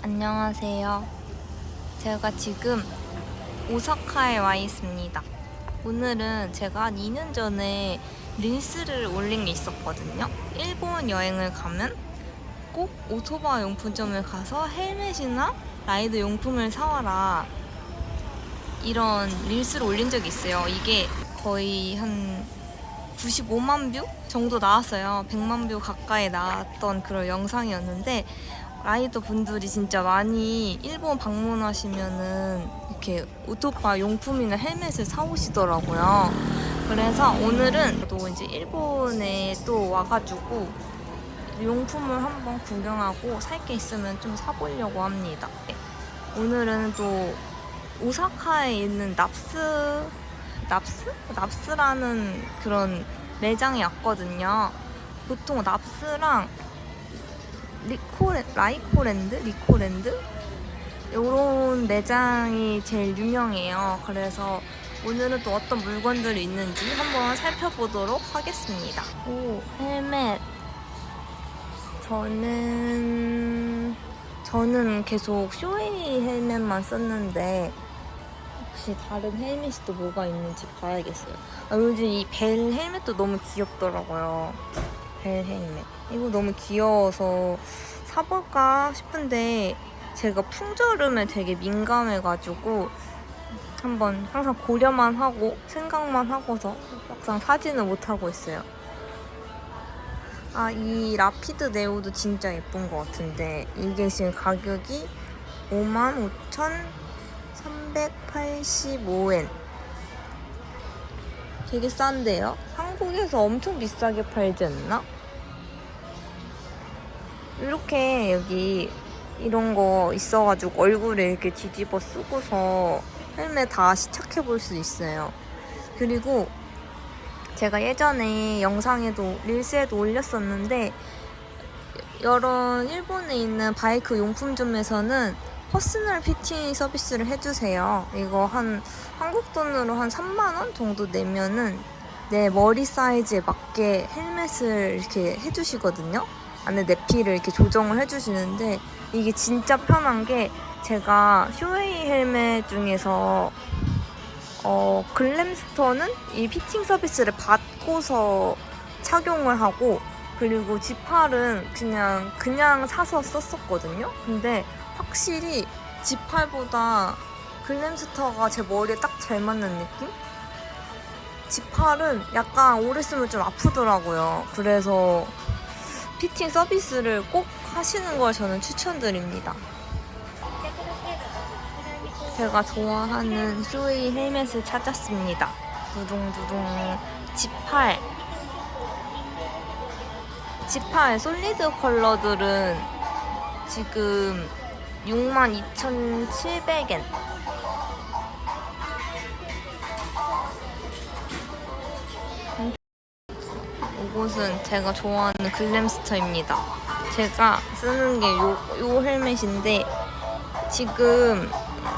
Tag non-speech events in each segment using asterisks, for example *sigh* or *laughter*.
안녕하세요. 제가 지금 오사카에 와 있습니다. 오늘은 제가 한 2년 전에 릴스를 올린 게 있었거든요. 일본 여행을 가면 꼭 오토바이 용품점을 가서 헬멧이나 라이드 용품을 사와라. 이런 릴스를 올린 적이 있어요. 이게 거의 한 95만 뷰 정도 나왔어요. 100만 뷰 가까이 나왔던 그런 영상이었는데 라이더 분들이 진짜 많이 일본 방문하시면은 이렇게 오토바 용품이나 헬멧을 사오시더라고요. 그래서 오늘은 또 이제 일본에 또 와가지고 용품을 한번 구경하고 살 게 있으면 좀 사보려고 합니다. 오늘은 또 오사카에 있는 납스 납스? 납스라는 그런 매장이 왔거든요. 보통 납스랑 리코레, 라이코랜드? 리코랜드? 요런 매장이 제일 유명해요. 그래서 오늘은 또 어떤 물건들이 있는지 한번 살펴보도록 하겠습니다. 오, 헬멧. 저는, 저는 계속 쇼웨이 헬멧만 썼는데, 혹시 다른 헬멧이 또 뭐가 있는지 봐야겠어요. 아, 요즘 이 벨 헬멧도 너무 귀엽더라고요. 벨 헬멧. 이거 너무 귀여워서 사볼까 싶은데 제가 풍절음에 되게 민감해가지고 한번 항상 고려만 하고 생각만 하고서 막상 사지는 못하고 있어요. 아, 이 라피드 네오도 진짜 예쁜 것 같은데 이게 지금 가격이 55,385엔 되게 싼데요? 한국에서 엄청 비싸게 팔지 않나? 이렇게 여기 이런 거 있어가지고 얼굴에 이렇게 뒤집어 쓰고서 헬멧 다 시착해 볼 수 있어요. 그리고 제가 예전에 영상에도 릴스에도 올렸었는데 여러 일본에 있는 바이크 용품점에서는 퍼스널 피팅 서비스를 해주세요. 이거 한 한국 돈으로 한 3만 원 정도 내면은 내 머리 사이즈에 맞게 헬멧을 이렇게 해주시거든요. 안에 내피를 이렇게 조정을 해주시는데 이게 진짜 편한 게 제가 쇼웨이 헬멧 중에서 어, 글램스터는 이 피팅 서비스를 받고서 착용을 하고 그리고 지팔은 그냥 그냥 사서 썼었거든요. 근데 확실히 지팔보다 글램스터가 제 머리에 딱 잘 맞는 느낌? 지팔은 약간 오래 쓰면 좀 아프더라고요. 그래서 피팅 서비스를 꼭 하시는 걸 저는 추천드립니다. 제가 좋아하는 쇼웨이 헬멧을 찾았습니다. 두둥두둥 지팔. 지팔 솔리드 컬러들은 지금 62,700엔. 이곳은 제가 좋아하는 글램스터입니다. 제가 쓰는 게 요, 요 헬멧인데 지금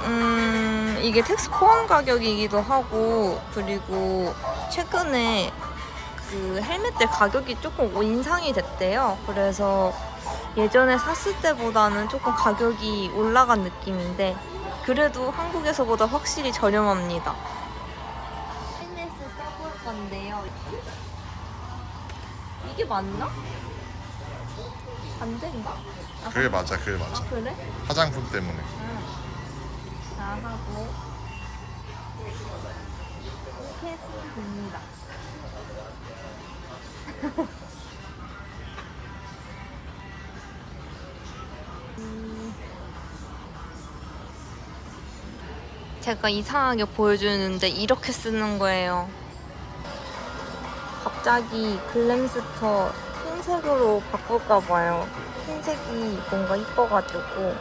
음, 이게 텍스 포함 가격이기도 하고 그리고 최근에 그 헬멧들 가격이 조금 인상이 됐대요. 그래서 예전에 샀을 때보다는 조금 가격이 올라간 느낌인데 그래도 한국에서보다 확실히 저렴합니다. 헬멧을 써볼 건데요. 이게 맞나? 반대인가? 아, 그게 맞아, 그게 아 맞아. 그래? 화장품 때문에. 응. 자 하고 이렇게 했으면 됩니다. 음. 제가 이상하게 보여주는데 이렇게 쓰는 거예요. 갑자기 글램스터 흰색으로 바꿀까 봐요. 흰색이 뭔가 이뻐가지고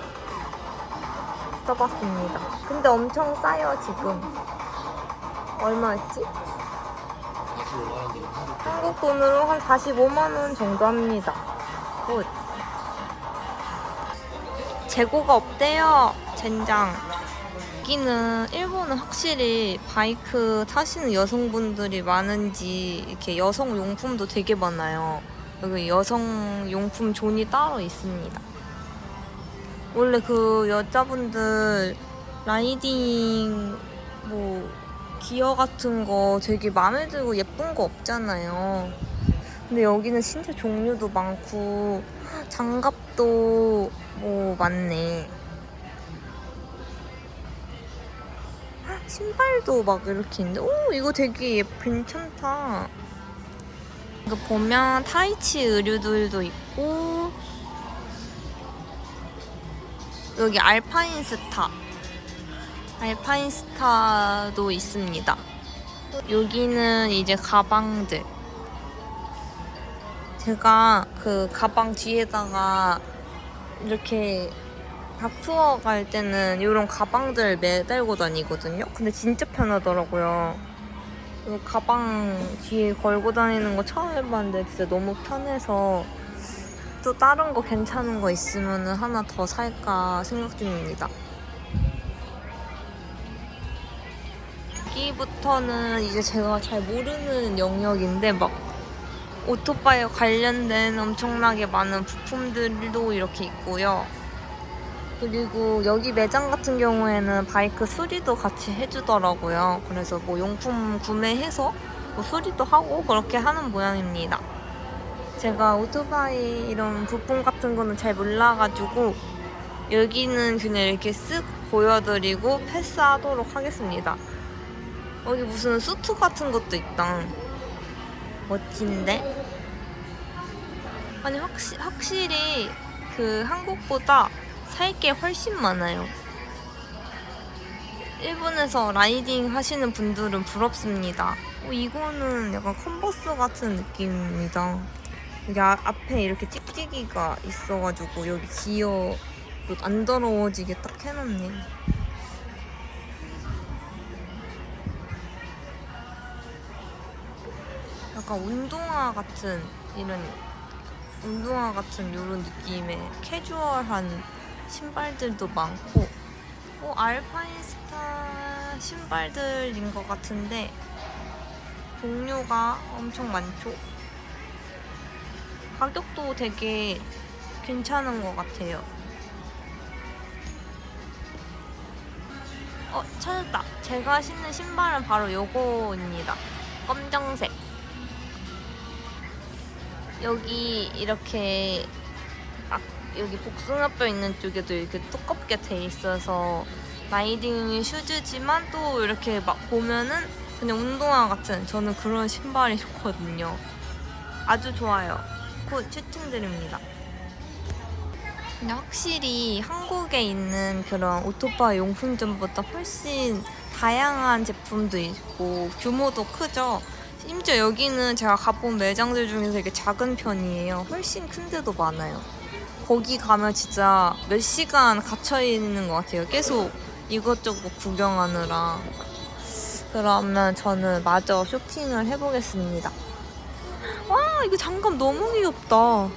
써봤습니다. 근데 엄청 싸요 지금. 얼마였지? 한국 돈으로 한 45만 원 정도 합니다. 굿. 재고가 없대요. 젠장. 여기는 일본은 확실히 바이크 타시는 여성분들이 많은지 이렇게 여성 용품도 되게 많아요. 여기 여성 용품 존이 따로 있습니다. 원래 그 여자분들 라이딩 뭐 기어 같은 거 되게 마음에 들고 예쁜 거 없잖아요. 근데 여기는 진짜 종류도 많고 장갑도 뭐 많네. 신발도 막 이렇게 있는데 오 이거 되게 예- 괜찮다. 이거 보면 타이치 의류들도 있고 여기 알파인 스타 알파인 스타도 있습니다. 여기는 이제 가방들. 제가 그 가방 뒤에다가 이렇게 박 투어 갈 때는 이런 가방들 매달고 다니거든요. 근데 진짜 편하더라고요. 이 가방 뒤에 걸고 다니는 거 처음 해봤는데 진짜 너무 편해서 또 다른 거 괜찮은 거 있으면 하나 더 살까 생각 중입니다. 여기부터는 이제 제가 잘 모르는 영역인데 막 오토바이 관련된 엄청나게 많은 부품들도 이렇게 있고요. 그리고 여기 매장 같은 경우에는 바이크 수리도 같이 해주더라고요. 그래서 뭐 용품 구매해서 뭐 수리도 하고 그렇게 하는 모양입니다. 제가 오토바이 이런 부품 같은 거는 잘 몰라가지고 여기는 그냥 이렇게 쓱 보여드리고 패스하도록 하겠습니다. 여기 무슨 수트 같은 것도 있다. 멋진데? 아니 확시, 확실히 그 한국보다 살 게 훨씬 많아요. 일본에서 라이딩 하시는 분들은 부럽습니다. 어, 이거는 약간 컨버스 같은 느낌입니다. 여기 아- 앞에 이렇게 찍찍이가 있어가지고 여기 기어 안 더러워지게 딱 해놨네. 약간 운동화 같은 이런 운동화 같은 이런 느낌의 캐주얼한 신발들도 많고 어, 알파인스타 신발들인 것 같은데 종류가 엄청 많죠. 가격도 되게 괜찮은 것 같아요. 어, 찾았다. 제가 신는 신발은 바로 요거입니다. 검정색. 여기 이렇게 막 여기 복숭아뼈 있는 쪽에도 이렇게 두껍게 돼 있어서 라이딩 슈즈지만 또 이렇게 막 보면은 그냥 운동화 같은 저는 그런 신발이 좋거든요. 아주 좋아요. 곧 추천드립니다. 근데 확실히 한국에 있는 그런 오토바이 용품점보다 훨씬 다양한 제품도 있고 규모도 크죠. 심지어 여기는 제가 가본 매장들 중에서 되게 작은 편이에요. 훨씬 큰 데도 많아요. 거기 가면 진짜 몇 시간 갇혀 있는 것 같아요. 계속 이것저것 구경하느라. 그러면 저는 마저 쇼핑을 해보겠습니다. 와, 이거 장갑 너무 귀엽다. 어,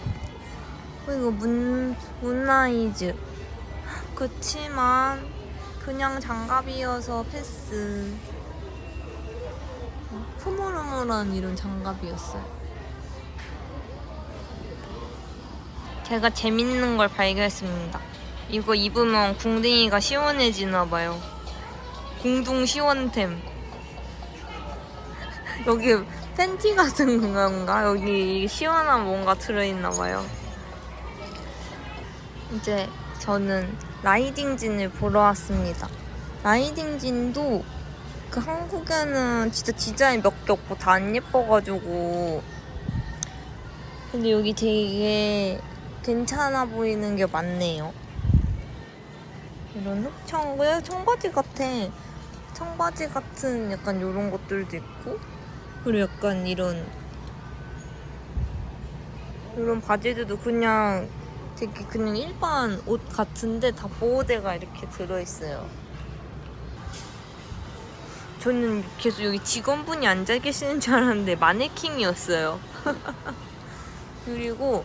이거 문, 문나이즈. 그치만, 그냥 장갑이어서 패스. 흐물흐물한 이런 장갑이었어요. 제가 재밌는 걸 발견했습니다. 이거 입으면 궁둥이가 시원해지나 봐요. 궁둥 시원템. *laughs* 여기 팬티 같은 건가? 여기 시원한 뭔가 들어있나 봐요. 이제 저는 라이딩진을 보러 왔습니다. 라이딩진도 그 한국에는 진짜 디자인 몇 개 없고 다 안 예뻐가지고 근데 여기 되게 괜찮아 보이는 게 많네요. 이런 흑청, 왜 청바지 같아. 청바지 같은 약간 이런 것들도 있고 그리고 약간 이런 이런 바지들도 그냥 되게 그냥 일반 옷 같은데 다 보호대가 이렇게 들어있어요. 저는 계속 여기 직원분이 앉아 계시는 줄 알았는데 마네킹이었어요. *laughs* 그리고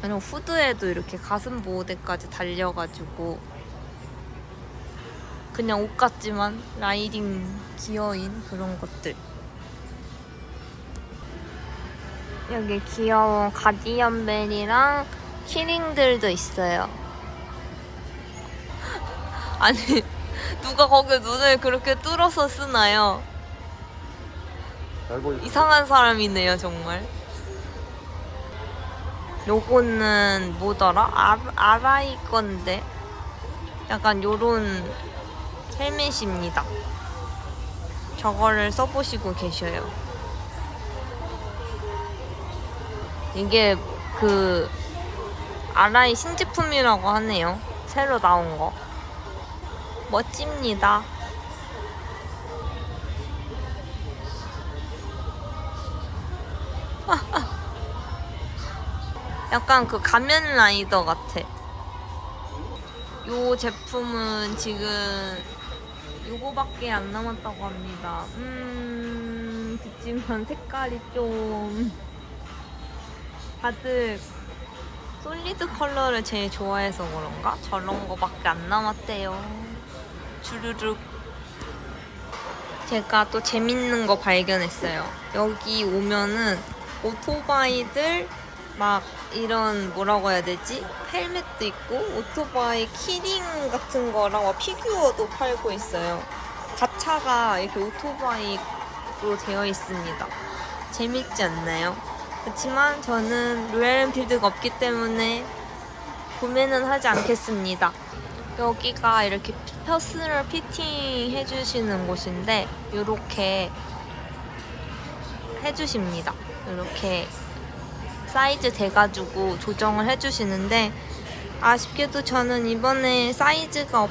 그리고 후드에도 이렇게 가슴 보호대까지 달려가지고 그냥 옷 같지만 라이딩 기어인 그런 것들. 여기 귀여운 가디언 벨이랑 키링들도 있어요. *laughs* 아니 누가 거기 눈을 그렇게 뚫어서 쓰나요? 이상한 사람이네요 정말. 요거는 뭐더라? 아, 아라이 건데 약간 요런 헬멧입니다. 저거를 써보시고 계셔요. 이게 그 아라이 신제품이라고 하네요. 새로 나온 거. 멋집니다. 약간 그 가면 라이더 같아. 요 제품은 지금 요거밖에 안 남았다고 합니다. 음, 그치만 색깔이 좀 다들 솔리드 컬러를 제일 좋아해서 그런가? 저런 거밖에 안 남았대요. 주르륵. 제가 또 재밌는 거 발견했어요. 여기 오면은 오토바이들 막 이런 뭐라고 해야 되지? 헬멧도 있고 오토바이 키링 같은 거랑 막 피규어도 팔고 있어요. 가차가 이렇게 오토바이로 되어 있습니다. 재밌지 않나요? 그렇지만 저는 로얄 엔필드가 없기 때문에 구매는 하지 않겠습니다. 여기가 이렇게 퍼스널 피팅 해주시는 곳인데 이렇게 해주십니다. 이렇게 사이즈 돼가지고 조정을 해주시는데 아쉽게도 저는 이번에 사이즈가 없,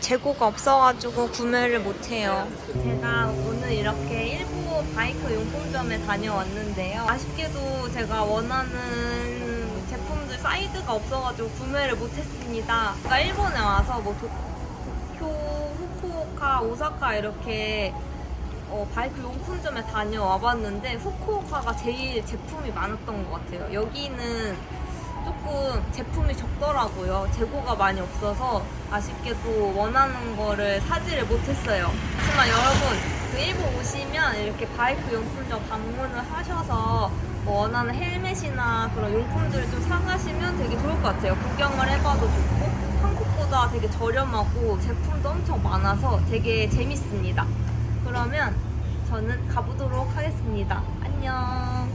재고가 없어가지고 구매를 못해요. 제가 오늘 이렇게 일부 바이크 용품점에 다녀왔는데요. 아쉽게도 제가 원하는 제품들 사이즈가 없어가지고 구매를 못했습니다. 제가 일본에 와서 뭐 도쿄, 후쿠오카, 오사카 이렇게 어, 바이크 용품점에 다녀와 봤는데 후쿠오카가 제일 제품이 많았던 것 같아요. 여기는 조금 제품이 적더라고요. 재고가 많이 없어서 아쉽게도 원하는 거를 사지를 못했어요. 하지만 여러분 그 일본 오시면 이렇게 바이크 용품점 방문을 하셔서 뭐 원하는 헬멧이나 그런 용품들을 좀 사가시면 되게 좋을 것 같아요. 구경을 해봐도 좋고 한국보다 되게 저렴하고 제품도 엄청 많아서 되게 재밌습니다. 그러면 저는 가보도록 하겠습니다. 안녕.